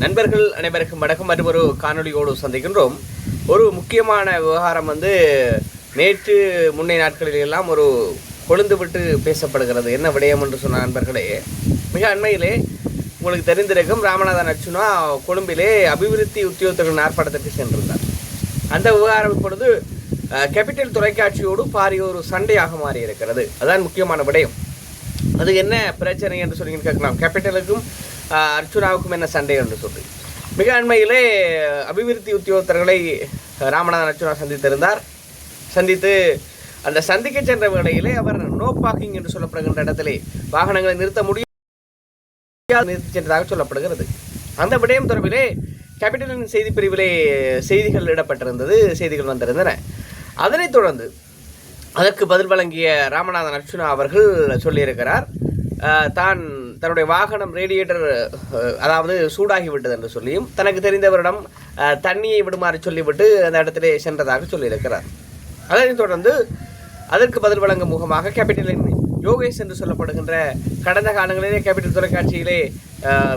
நண்பர்கள் அனைவருக்கும் வணக்கம். மற்றும் ஒரு காணொலியோடு சந்திக்கின்றோம். ஒரு முக்கியமான விவகாரம் வந்து நேற்று முன்னை நாட்களில் எல்லாம் ஒரு கொழுந்து விட்டு பேசப்படுகிறது. என்ன விடயம் என்று சொன்ன நண்பர்களே மிக அண்மையிலே உங்களுக்கு தெரிந்திருக்கும் ராமநாதன் அர்ச்சுனா கொழும்பிலே அபிவிருத்தி உத்தியோகத்தர்கள் ஆர்ப்பாட்டத்திற்கு சென்றிருந்தார். அந்த விவகாரம் இப்பொழுது கேபிட்டல் தொலைக்காட்சியோடு பாரிய ஒரு சண்டையாக மாறி இருக்கிறது அதான் முக்கியமான விடயம். அது என்ன பிரச்சனை என்று சொல்லி கேட்கலாம். கேபிட்டலுக்கும் அர்ச்சுனாவுக்கும் என்ன சண்டை என்று சொல்லி. மிக அண்மையிலே அபிவிருத்தி உத்தியோகத்தர்களை ராமநாதன் அர்ச்சுனா சந்தித்திருந்தார். சந்தித்து அந்த சந்திக்க சென்ற வேளையிலே அவர் நோ பார்க்கிங் என்று சொல்லப்படுகின்ற இடத்திலே வாகனங்களை நிறுத்த முடியாது நிறுத்தி சென்றதாக சொல்லப்படுகிறது. அந்த விடயம் தொடர்பிலே கேபிட்டலின் செய்தி பிரிவிலே செய்திகள் இடப்பட்டிருந்தது செய்திகள் வந்திருந்தன. அதனைத் தொடர்ந்து அதற்கு பதில் வழங்கிய ராமநாதன் அர்ச்சுனா அவர்கள் சொல்லியிருக்கிறார் தான் தன்னுடைய வாகனம் ரேடியேட்டர் அதாவது சூடாகி விட்டது என்று சொல்லியும் தனக்கு தெரிந்தவரிடம் தண்ணியை விடுமாறு சொல்லிவிட்டு அந்த இடத்திலே சென்றதாக சொல்லியிருக்கிறார். அதனைத் தொடர்ந்து அதற்கு பதில் வழங்கும் முகமாக கேபிட்டலின் யோகேஷ் என்று சொல்லப்படுகின்ற கடந்த காலங்களிலே கேபிட்டல் தொலைக்காட்சியிலே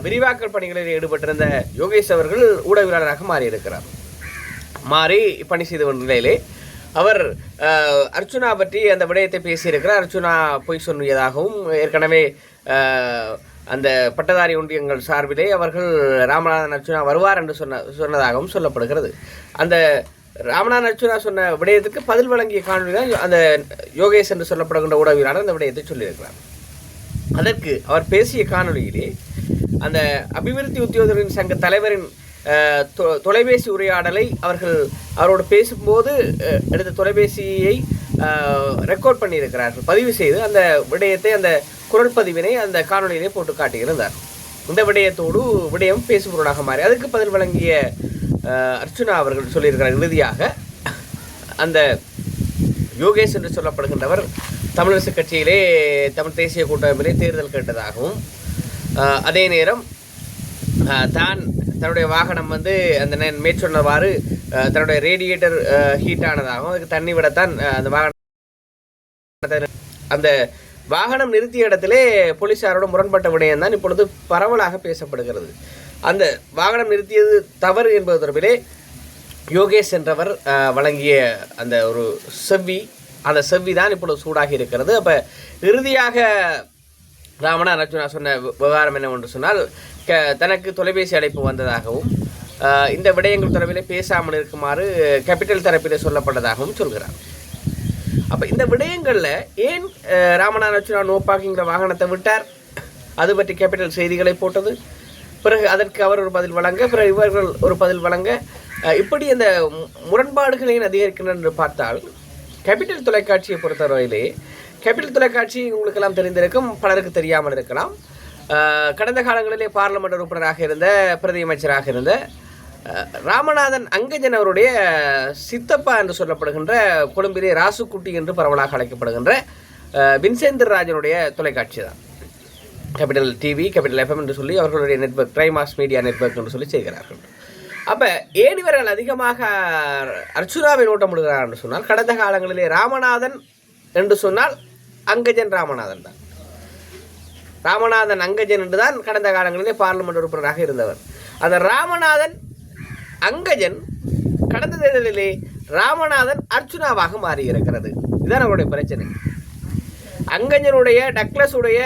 விரிவாக்கல் பணிகளில் ஈடுபட்டிருந்த யோகேஷ் அவர்கள் ஊடகவியலாளராக மாறியிருக்கிறார். மாறி பணி செய்து நிலையிலே அவர் அர்ச்சுனா பற்றி அந்த விடயத்தை பேசியிருக்கிறார். அர்ச்சுனா பொய் சொல்லியதாகவும் ஏற்கனவே அந்த பட்டதாரி ஒன்றியங்கள் சார்பிலே அவர்கள் ராமநாதன் அர்ச்சுனா வருவார் என்று சொன்ன சொன்னதாகவும் சொல்லப்படுகிறது. அந்த ராமநாதன் அர்ச்சுனா சொன்ன விடயத்துக்கு பதில் வழங்கிய காணொலி தான் அந்த யோகேஷ் என்று சொல்லப்படுகின்ற ஊடகவியலாளர் அந்த விடயத்தை சொல்லியிருக்கிறார். அதற்கு அவர் பேசிய காணொலியிலே அந்த அபிவிருத்தி உத்தியோகர்களின் சங்க தலைவரின் தொலைபேசி உரையாடலை அவர்கள் அவரோடு பேசும்போது எடுத்த தொலைபேசியை ரெக்கார்ட் பண்ணியிருக்கிறார்கள். பதிவு செய்து அந்த விடயத்தை அந்த குரல் பதிவினை அந்த காணொலியிலே போட்டு காட்டியிருந்தார். இந்த விடயத்தோடு விடயம் பேசுபொருளாக மாறி அதுக்கு பதில் வழங்கிய அர்ச்சுனா அவர்கள் சொல்லியிருக்கிறார் இறுதியாக அந்த யோகேஷ் என்று சொல்லப்படுகின்றவர் தமிழரசு கட்சியிலே தமிழ் தேசிய கூட்டமைப்பிலே தேர்தல் கேட்டதாகவும் அதே நேரம் தான் தன்னுடைய வாகனம் வந்து அந்த நான் மேற்சொன்னவாறு தன்னுடைய ரேடியேட்டர் ஹீட் ஆனதாகவும் அதுக்கு தண்ணி விடத்தான் அந்த வாகனம் அந்த வாகனம் நிறுத்திய இடத்திலே போலீஸாரோட முரண்பட்ட விடயம் தான் இப்பொழுது பரவலாக பேசப்படுகிறது. அந்த வாகனம் நிறுத்தியது தவறு என்பது தொடர்பிலே யோகேஷ் என்றவர் வழங்கிய அந்த ஒரு செவ்வி அந்த செவ்வி தான் இப்பொழுது சூடாகி இருக்கிறது. அப்போ இறுதியாக ராமனா ரச்சுனா சொன்ன விவகாரம் விவகாரம் என்னவென்று சொன்னால் க தனக்கு தொலைபேசி அழைப்பு வந்ததாகவும் இந்த விடயங்கள் தொடர்பில் பேசாமல் இருக்குமாறு கேபிட்டல் தரப்பில் சொல்லப்பட்டதாகவும் சொல்கிறார். அப்போ இந்த விடயங்களில் ஏன் ராமநாதச்சுரா ராமநாதன் பார்க்கிங்கிற வாகனத்தை விட்டார்? அது பற்றி கேபிட்டல் செய்திகளை போட்டது. பிறகு அதற்கு அவர் ஒரு பதில் வழங்க பிறகு இவர்கள் ஒரு பதில் வழங்க இப்படி அந்த முரண்பாடுகளையும் அதிகரிக்கின்றன என்று பார்த்தால் கேபிட்டல் தொலைக்காட்சியை பொறுத்தவரையிலே கேபிட்டல் தொலைக்காட்சி உங்களுக்கெல்லாம் தெரிந்திருக்கும் பலருக்கு தெரியாமல் இருக்கலாம். கடந்த காலங்களிலே பார்லமெண்ட் உறுப்பினராக இருந்த பிரதி அமைச்சராக இருந்த ராமநாதன் அங்கஜன் அவருடைய சித்தப்பா என்று சொல்லப்படுகின்ற கொழும்பிலே ராசுக்குட்டி என்று பரவலாக அழைக்கப்படுகின்ற வின்சேந்தர் ராஜனுடைய தொலைக்காட்சி தான் கேபிட்டல் டிவி கேபிட்டல் எஃப்எம் என்று சொல்லி அவர்களுடைய நெட்வொர்க் ட்ரைமாஸ் மீடியா நெட்வொர்க் என்று சொல்லி செய்கிறார்கள். அப்போ ஏன் இவர்கள் அதிகமாக அர்ச்சுனாவை நோட்டமிடுகிறார் என்று சொன்னால் கடந்த காலங்களிலே ராமநாதன் என்று சொன்னால் அங்கஜன் ராமநாதன் தான். ராமநாதன் அங்கஜன் என்று தான் கடந்த காலங்களிலே பார்லிமெண்ட் உறுப்பினராக இருந்தவர். அந்த ராமநாதன் அங்கஜன் கடந்த தேர்தலிலே ராமநாதன் அர்ச்சுனாவாக மாறியிருக்கிறது. இதுதான் அவருடைய பிரச்சனை. அங்கஜனுடைய டக்ளஸுடைய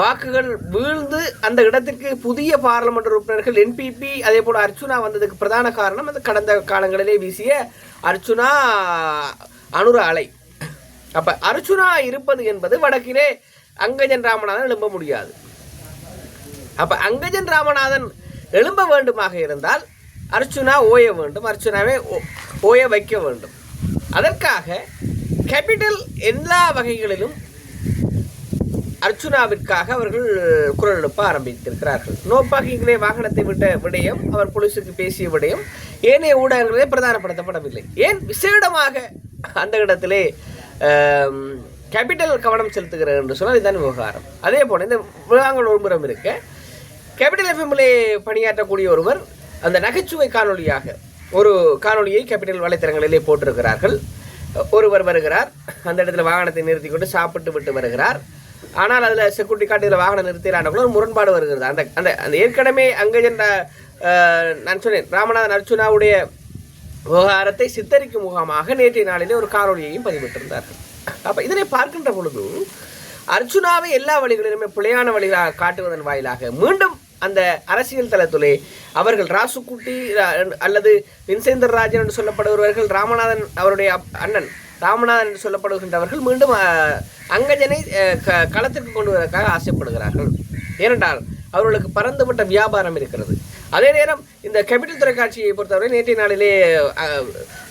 வாக்குகள் வீழ்ந்து அந்த இடத்திற்கு புதிய பார்லமெண்ட் உறுப்பினர்கள் என்பிபி அதே போல் அர்ச்சுனா வந்ததுக்கு பிரதான காரணம் அந்த கடந்த காலங்களிலே வீசிய அர்ச்சுனா அனுர அலை அப்போ அர்ச்சுனா இருப்பது என்பது வடக்கிலே அங்கஜன் ராமநாதன் எழும்ப முடியாது. அப்போ அங்கஜன் ராமநாதன் எழும்ப வேண்டுமாக இருந்தால் அர்ச்சுனா ஓய வேண்டும் அர்ச்சுனாவே ஓ- ஓய வைக்க வேண்டும். அதற்காக கேபிட்டல் எல்லா வகைகளிலும் அர்ச்சுனாவிற்காக அவர்கள் குரல் எழுப்ப ஆரம்பித்திருக்கிறார்கள். நோ பார்க்கிங்களே வாகனத்தை விட்ட விடயம் அவர் போலீஸுக்கு பேசிய விடயம் ஏனைய ஊடகங்களே பிரதானப்படுத்தப்படவில்லை. ஏன் விசேடமாக அந்த இடத்திலே கேபிட்டல் கவனம் செலுத்துகிறார் என்று சொன்னால் இதுதான் விவகாரம். அதே போல் இந்த விவகாரங்கள் ஒருபுறம் இருக்க. கேபிட்டல் எஃப்எம்மிலே பணியாற்றக்கூடிய ஒருவர் அந்த நகைச்சுவை காணொளியாக ஒரு காணொலியை கேபிட்டல் வலைத்தளங்களிலே போட்டிருக்கிறார்கள். ஒருவர் வருகிறார் அந்த இடத்துல வாகனத்தை நிறுத்தி கொண்டு சாப்பிட்டு விட்டு வருகிறார். ஆனால் அதில் செக்யூரிட்டி கார்டு வாகனம் நிறுத்தினாண்டக்குள்ள ஒரு முரண்பாடு வருகிறது. அந்த அந்த அந்த ஏற்கனவே அங்கே சென்ற நான் சொன்னேன் ராமநாதன் அர்ச்சுனாவுடைய விவகாரத்தை சித்தரிக்கும் முகமாக நேற்றைய நாளிலே ஒரு காணொலியையும் பதிவிட்டிருந்தார்கள். அப்போ இதனை பார்க்கின்ற பொழுது அர்ஜுனாவை எல்லா வழிகளிலுமே பிழையான வழிகளாக காட்டுவதன் வாயிலாக மீண்டும் அந்த அரசியல் தளத்திலே அவர்கள் ராசுக்குட்டி ரா- அல்லது வின்சேந்தர் ராஜன் என்று சொல்லப்படுபவர்கள் ராமநாதன் அவருடைய அப்- அண்ணன் ராமநாதன் என்று சொல்லப்படுகின்றவர்கள் மீண்டும் அங்கஜனை களத்திற்கு கொண்டு வருவதற்காக ஆசைப்படுகிறார்கள். ஏனென்றால் அவர்களுக்கு பரந்துபட்ட வியாபாரம் இருக்கிறது. அதே நேரம் இந்த கேபிட்டல் தொலைக்காட்சியை பொறுத்தவரை நேற்றைய நாளிலே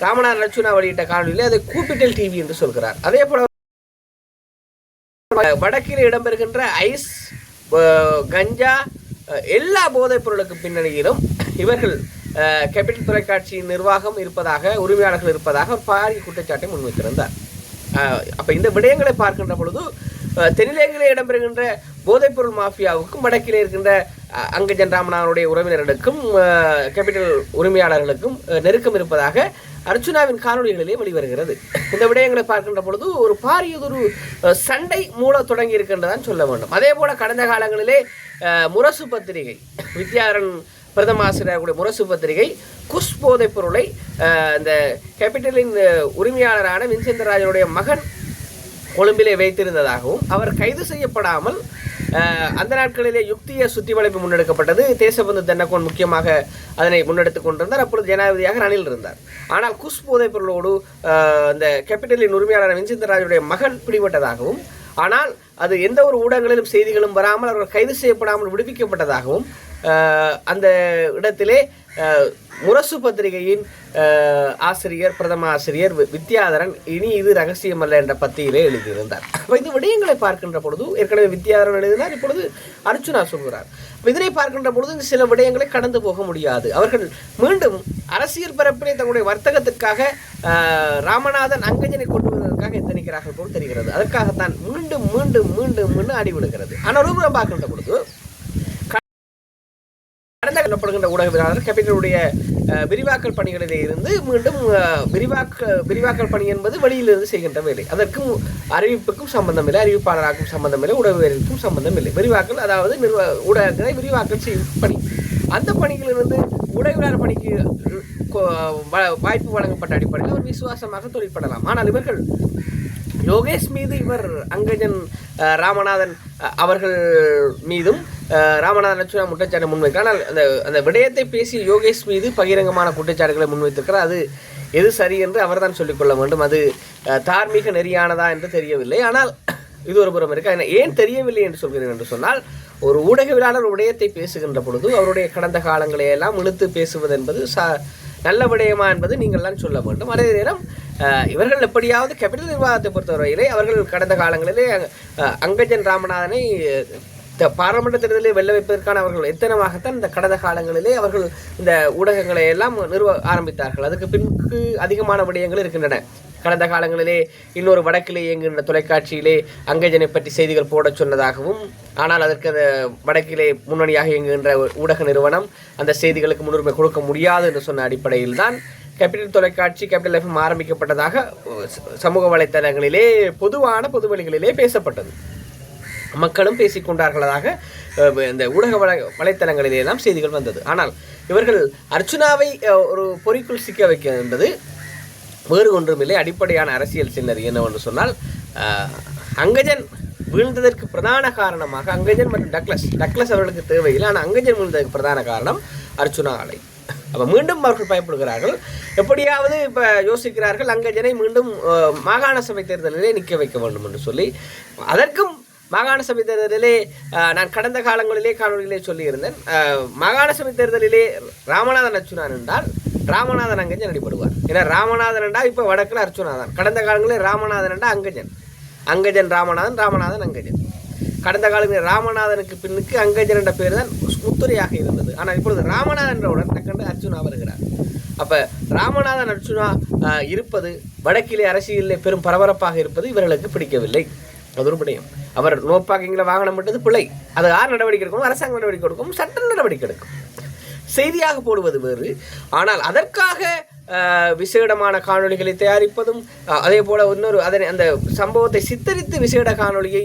ராமநாத லட்சுமணா வெளியிட்ட காணொலியிலே அதை கூப்பிட்டல் டிவி என்று சொல்கிறார். அதே போல வடக்கில் இடம்பெறுகின்ற ஐஸ் கஞ்சா எல்லா போதைப் பொருளுக்கு பின்னணியிலும் இவர்கள் அஹ், கேபிட்டல் தொலைக்காட்சியின் நிர்வாகம் இருப்பதாக உரிமையாளர்கள் இருப்பதாக பாரிய குற்றச்சாட்டை முன்வைத்திருந்தார். அப்போ அப்ப இந்த விடயங்களை பார்க்கின்ற பொழுது தென்னிலங்கையிலே இடம்பெறுகின்ற போதைப்பொருள் மாஃபியாவுக்கும் வடக்கிலே இருக்கின்ற அங்கஜன் ராமநாதனுடைய உறவினர்களுக்கும் கேபிட்டல் உரிமையாளர்களுக்கும் நெருக்கம் இருப்பதாக அர்ச்சுனாவின் காணொலிகளிலே வெளிவருகிறது. இந்த விடயங்களை பார்க்கின்ற பொழுது ஒரு பாரியதொரு சண்டை மூல தொடங்கி இருக்கின்றதான் சொல்ல வேண்டும். அதே போல கடந்த காலங்களிலே முரசு பத்திரிகை வித்யாரன் பிரதம ஆசிரியர்களுடைய முரசு பத்திரிகை குஷ் போதைப் பொருளை இந்த கேபிட்டலின் உரிமையாளரான வின்செந்தராஜனுடைய மகன் கொழும்பிலே வைத்திருந்ததாகவும் அவர் கைது செய்யப்படாமல் அந்த நாட்களிலே யுக்திய சுத்தி வளைப்பு முன்னெடுக்கப்பட்டது. தேசபந்து தென்னகோன் முக்கியமாக அதனை முன்னெடுத்துக் கொண்டிருந்தார். அப்பொழுது ஜனாதிபதியாக ரணில் இருந்தார். ஆனால் குஷ் போதைப் பொருளோடு அந்த கேபிட்டலின் உரிமையாளர் வின்செந்தராஜுடைய மகன் பிடிபட்டதாகவும் ஆனால் அது எந்த ஒரு ஊடகங்களிலும் செய்திகளும் வராமல் அவர்கள் கைது செய்யப்படாமல் விடுவிக்கப்பட்டதாகவும் அந்த இடத்திலே முரசு பத்திரிகையின் ஆசிரியர் பிரதம ஆசிரியர் வி- வித்யாதரன் இனி இது ரகசியமல்ல என்ற பத்தியிலே எழுதியிருந்தார். அப்போ இந்த விடயங்களை பார்க்கின்ற பொழுது ஏற்கனவே வித்யாதரன் எழுதினார் இப்பொழுது அர்ச்சுனா சொல்கிறார். இதனை பார்க்கின்ற பொழுது இந்த சில விடயங்களை கடந்து போக முடியாது. அவர்கள் மீண்டும் அரசியல் பரப்பிலே தங்களுடைய வர்த்தகத்திற்காக ராமநாதன் அங்கஜனை கொண்டு வருவதற்காக எத்தனைக்கிறார்கள் போல் தெரிகிறது. அதற்காகத்தான் மீண்டும் மீண்டும் மீண்டும் மீண்டும் அடிவிடுகிறது ஆனால் ஒரு பார்க்கின்ற பொழுது கடந்த சொல்லப்படுகின்ற ஊடகவியலாளர் கேபிட்டலுடைய விரிவாக்கல் பணிகளிலே இருந்து மீண்டும் விரிவாக்க விரிவாக்கல் பணி என்பது வெளியிலிருந்து செய்கின்ற வேலை. அதற்கும் அறிவிப்புக்கும் சம்பந்தம் இல்லை அறிவிப்பாளராக்கும் சம்பந்தம் இல்லை ஊடகவியலுக்கும் சம்பந்தம் இல்லை விரிவாக்கல் அதாவது நிர்வ ஊடகங்களை விரிவாக்கல் செய்யும் பணி. அந்த பணிகளிலிருந்து ஊடகவியலாளர் பணிக்கு வாய்ப்பு வழங்கப்பட்ட அடிப்படையில் ஒரு விசுவாசமாக தொழிற்படலாம் ஆனால் இவர்கள் யோகேஷ் மீது இவர் அங்கஜன் ராமநாதன் அவர்கள் மீதும் ராமநாதன் லட்சுமணா குற்றச்சாட்டை முன்வைக்கிறார். ஆனால் அந்த அந்த விடயத்தை பேசிய யோகேஷ் மீது பகிரங்கமான குற்றச்சாட்டுகளை முன்வைத்திருக்கிறார். அது எது சரி என்று அவர்தான் சொல்லிக்கொள்ள வேண்டும். அது தார்மீக நெறியானதா என்று தெரியவில்லை. ஆனால் இது ஒரு புறம் இருக்கு? ஏன் தெரியவில்லை என்று சொல்கிறேன் என்று சொன்னால் ஒரு ஊடகவியலாளர் விடயத்தை பேசுகின்ற பொழுது அவருடைய கடந்த காலங்களை எல்லாம் இழுத்து பேசுவது என்பது சா நல்ல விடயமா என்பது நீங்கள்லாம் சொல்ல வேண்டும். அதே நேரம் இவர்கள் எப்படியாவது கேபிட்டல் நிர்வாகத்தை பொறுத்தவரையிலே அவர்கள் கடந்த காலங்களிலே அங்கஜன் ராமநாதனை இந்த பாராளுமன்ற தேர்தலில் வெல்ல வைப்பதற்கான அவர்கள் எத்தனமாகத்தான் இந்த கடந்த காலங்களிலே அவர்கள் இந்த ஊடகங்களை எல்லாம் நிறுவ ஆரம்பித்தார்கள். அதுக்கு பின்பு அதிகமான விடயங்கள் இருக்கின்றன. கடந்த காலங்களிலே இன்னொரு வடக்கிலே இயங்குகின்ற தொலைக்காட்சியிலே அங்கஜனை பற்றி செய்திகள் போடச் சொன்னதாகவும் ஆனால் அதற்கு அந்த வடக்கிலே முன்னணியாக இயங்குகின்ற ஊடக நிறுவனம் அந்த செய்திகளுக்கு முன்னுரிமை கொடுக்க முடியாது என்று சொன்ன அடிப்படையில் தான் கேபிட்டல் தொலைக்காட்சி கேபிட்டல் எஃப்எம் ஆரம்பிக்கப்பட்டதாக சமூக வலைத்தளங்களிலே பொதுவான பொதுவெளிகளிலே பேசப்பட்டது. மக்களும் பேசிக்கொண்டார்களாக இந்த ஊடக வலை வலைத்தளங்களிலெல்லாம் செய்திகள் வந்தது. ஆனால் இவர்கள் அர்ச்சுனாவை ஒரு பொறிக்குள் சிக்க வைக்க என்பது வேறு ஒன்றுமில்லை. அடிப்படையான அரசியல் சின்னர் என்னவென்று சொன்னால் அங்கஜன் வீழ்ந்ததற்கு பிரதான காரணமாக அங்கஜன் மற்றும் டக்ளஸ் டக்ளஸ் அவர்களுக்கு தேவையில்லை. ஆனால் அங்கஜன் வீழ்ந்ததற்கு பிரதான காரணம் அர்ச்சுனா ஆலை அப்போ மீண்டும் அவர்கள் பயப்படுகிறார்கள். எப்படியாவது இப்போ யோசிக்கிறார்கள் அங்கஜனை மீண்டும் மாகாண சபை தேர்தலிலே நிற்க வைக்க வேண்டும் என்று சொல்லி. அதற்கும் மாகாண சபை தேர்தலிலே நான் கடந்த காலங்களிலே காணொலிகளே சொல்லியிருந்தேன். மாகாண சபை தேர்தலிலே ராமநாதன் அர்ச்சுனான் என்றால் ராமநாதன் அங்கஜன் அடிபடுவார். ஏன்னா ராமநாதன் என்றால் இப்போ வடக்கில் அர்ச்சுனாதான் கடந்த காலங்களில் ராமநாதன் என்றால் அங்கஜன். அங்கஜன் ராமநாதன் ராமநாதன் அங்கஜன். கடந்த காலங்களில் ராமநாதனுக்கு பின்னுக்கு அங்கஜன் என்ற பேர் தான் முத்துரையாக இருந்தது. ஆனால் இப்பொழுது ராமநாதன் என்றவுடன் டக்கண்டு அர்ச்சுனா வருகிறார். அப்போ ராமநாதன் அர்ச்சுனா இருப்பது வடக்கிலே அரசியலிலே பெரும் பரபரப்பாக இருப்பது இவர்களுக்கு பிடிக்கவில்லை. அது ஒரு விடயம் அவர் நோ பார்க்கிங்கில் வாகனம் விட்டது பிழை. அது யார் நடவடிக்கை எடுக்கணும் அரசாங்க நடவடிக்கை எடுக்கும் சட்ட நடவடிக்கை எடுக்கும். செய்தியாக போடுவது வேறு. ஆனால் அதற்காக விசேடமான காணொளிகளை தயாரிப்பதும் அதே போல் இன்னொரு அதனை அந்த சம்பவத்தை சித்தரித்து விசேட காணொளியை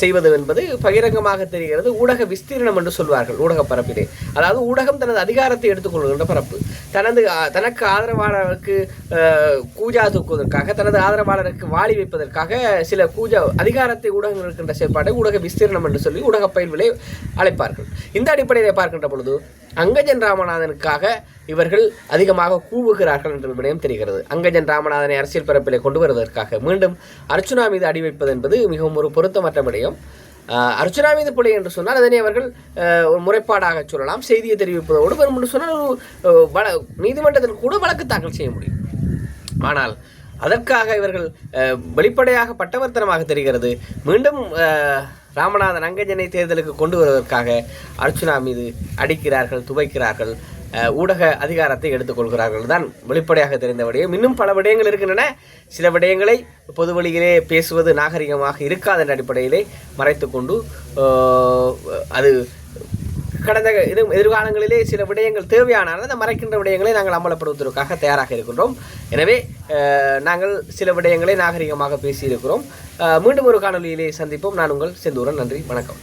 செய்வது என்பது பகிரங்கமாக தெரிகிறது. ஊடக விஸ்தீரணம் என்று சொல்வார்கள் ஊடக பரப்பிலே. அதாவது ஊடகம் தனது அதிகாரத்தை எடுத்துக்கொள்கின்ற பரப்பு. தனது தனக்கு ஆதரவாளருக்கு கூஜா தூக்குவதற்காக தனது ஆதரவாளருக்கு வாளி வைப்பதற்காக சில கூஜா அதிகாரத்தை ஊடகங்கள் இருக்கின்ற செயற்பாட்டை ஊடக விஸ்தீரணம் என்று சொல்லி ஊடக பயில்விலை அழைப்பார்கள். இந்த அடிப்படையில் பார்க்கின்ற பொழுது அங்கஜன் ராமநாதனுக்காக இவர்கள் அதிகமாக கூவுகிறார்கள் என்ற விடயம் தெரிகிறது. அங்கஜன் ராமநாதனை அரசியல் பரப்பிலே கொண்டு வருவதற்காக மீண்டும் அர்ச்சுனா மீது அடி வைப்பது என்பது மிகவும் ஒரு பொருத்தமற்ற விடயம். அர்ச்சனா அர்ச்சுனா மீது பிழை என்று சொன்னால் அதனை அவர்கள் ஒரு முறைப்பாடாக சொல்லலாம். செய்தியை தெரிவிப்பதோடு வரும் என்று சொன்னால் ஒரு, வழ நீதிமன்றத்தில் கூட வழக்கு தாக்கல் செய்ய முடியும். ஆனால் அதற்காக இவர்கள் வெளிப்படையாக பட்டவர்த்தனமாக தெரிகிறது. மீண்டும் ராமநாதன் அங்கஜனை தேர்தலுக்கு கொண்டு வருவதற்காக அர்ச்சுனா மீது அடிக்கிறார்கள் துவைக்கிறார்கள் ஊடக அதிகாரத்தை எடுத்துக்கொள்கிறார்கள் தான் வெளிப்படையாக தெரிந்த விடயம். இன்னும் பல விடயங்கள் இருக்கின்றன. சில விடயங்களை பொது வழியிலே பேசுவது நாகரிகமாக இருக்காத என்ற அடிப்படையிலே மறைத்துக்கொண்டு அது கடந்த இது எதிர்காலங்களிலே சில விடயங்கள் தேவையானால் அந்த மறைக்கின்ற விடயங்களை நாங்கள் அமலப்படுத்துவதற்காக தயாராக இருக்கின்றோம். எனவே நாங்கள் சில விடயங்களை நாகரிகமாக பேசியிருக்கிறோம். மீண்டும் ஒரு காணொலியிலே சந்திப்போம். நான் உங்கள் செந்தூரன். நன்றி. வணக்கம்.